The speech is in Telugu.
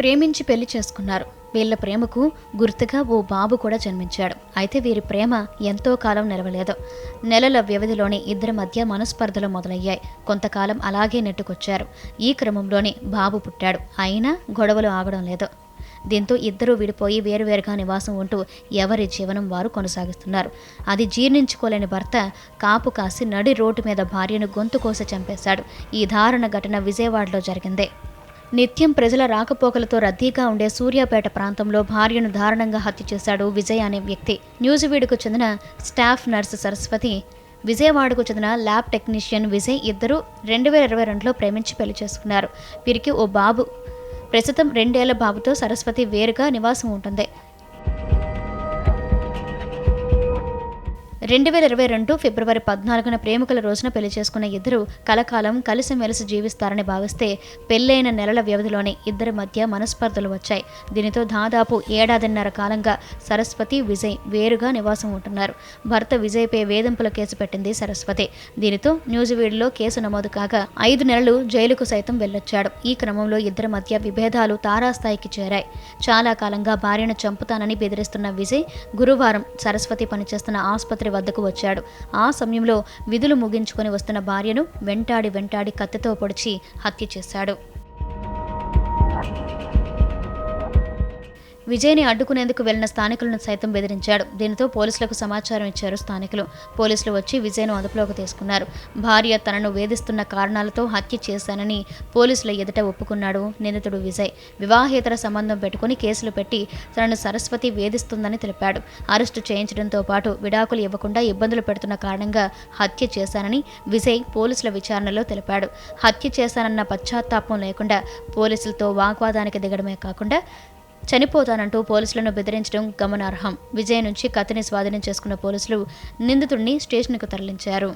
ప్రేమించి పెళ్ళి చేసుకున్నారు. వీళ్ళ ప్రేమకు గుర్తుగా ఓ బాబు కూడా జన్మించాడు. అయితే వీరి ప్రేమ ఎంతో కాలం నిలవలేదు. నెలల వ్యవధిలోనే ఇద్దరి మధ్య మనస్పర్ధలు మొదలయ్యాయి. కొంతకాలం అలాగే నెట్టుకొచ్చారు. ఈ క్రమంలోనే బాబు పుట్టాడు. అయినా గొడవలు ఆగడం లేదు. దీంతో ఇద్దరూ విడిపోయి వేరువేరుగా నివాసం ఉంటూ ఎవరి జీవనం వారు కొనసాగిస్తున్నారు. అది జీర్ణించుకోలేని భర్త కాపు కాసి నడి రోడ్డు మీద భార్యను గొంతు కోసి చంపేశాడు. ఈ దారుణ ఘటన విజయవాడలో జరిగింది. నిత్యం ప్రజల రాకపోకలతో రద్దీగా ఉండే సూర్యాపేట ప్రాంతంలో భార్యను దారుణంగా హత్య చేశాడు విజయ్ అనే వ్యక్తి. న్యూజివీడుకు చెందిన స్టాఫ్ నర్సు సరస్వతి విజయవాడకు చెందిన ల్యాబ్ టెక్నీషియన్ విజయ్ ఇద్దరు రెండు వేల ఇరవై రెండులో ప్రేమించి పెళ్ళి చేసుకున్నారు. వీరికి ఓ బాబు. ప్రస్తుతం రెండేళ్ళ బాబుతో సరస్వతి వేరుగా నివాసం ఉంటుంది. రెండు వేల ఇరవై రెండు ఫిబ్రవరి పద్నాలుగున ప్రేమికుల రోజున పెళ్ళి చేసుకున్న ఇద్దరు కలకాలం కలిసిమెలిసి జీవిస్తారని భావిస్తే పెళ్ళైన నెలల వ్యవధిలోనే ఇద్దరి మధ్య మనస్పర్ధలు వచ్చాయి. దీనితో దాదాపు ఏడాదిన్నర కాలంగా సరస్వతి విజయ్ వేరుగా నివాసం ఉంటున్నారు. భర్త విజయ్పై వేధింపుల కేసు పెట్టింది సరస్వతి. దీనితో న్యూజివీడ్లో కేసు నమోదు కాగా ఐదు నెలలు జైలుకు సైతం వెళ్ళొచ్చాడు. ఈ క్రమంలో ఇద్దరి మధ్య విభేదాలు తారాస్థాయికి చేరాయి. చాలా కాలంగా భార్యను చంపుతానని బెదిరిస్తున్న విజయ్ గురువారం సరస్వతి పనిచేస్తున్న ఆసుపత్రి వద్దకు వచ్చాడు. ఆ సమయంలో విధులు ముగించుకొని వస్తున్న భార్యను వెంటాడి వెంటాడి కత్తితో పొడిచి హత్య చేశాడు. విజయ్ని అడ్డుకునేందుకు వెళ్ళిన స్థానికులను సైతం బెదిరించాడు. దీనితో పోలీసులకు సమాచారం ఇచ్చారు స్థానికులు. పోలీసులు వచ్చి విజయ్ను అదుపులోకి తీసుకున్నారు. భార్య తనను వేధిస్తున్న కారణాలతో హత్య చేశానని పోలీసుల ఎదుట ఒప్పుకున్నాడు నిందితుడు విజయ్. వివాహేతర సంబంధం పెట్టుకుని కేసులు పెట్టి తనను సరస్వతి వేధిస్తుందని తెలిపాడు. అరెస్టు చేయించడంతో పాటు విడాకులు ఇవ్వకుండా ఇబ్బందులు పెడుతున్న కారణంగా హత్య చేశానని విజయ్ పోలీసుల విచారణలో తెలిపాడు. హత్య చేశానన్న పశ్చాత్తాపం లేకుండా పోలీసులతో వాగ్వాదానికి దిగడమే కాకుండా చనిపోతానంటూ పోలీసులను బెదిరించడం గమనార్హం. విజయ్ నుంచి కత్తిని స్వాధీనం చేసుకున్న పోలీసులు నిందితుడిని స్టేషన్కు తరలించారు.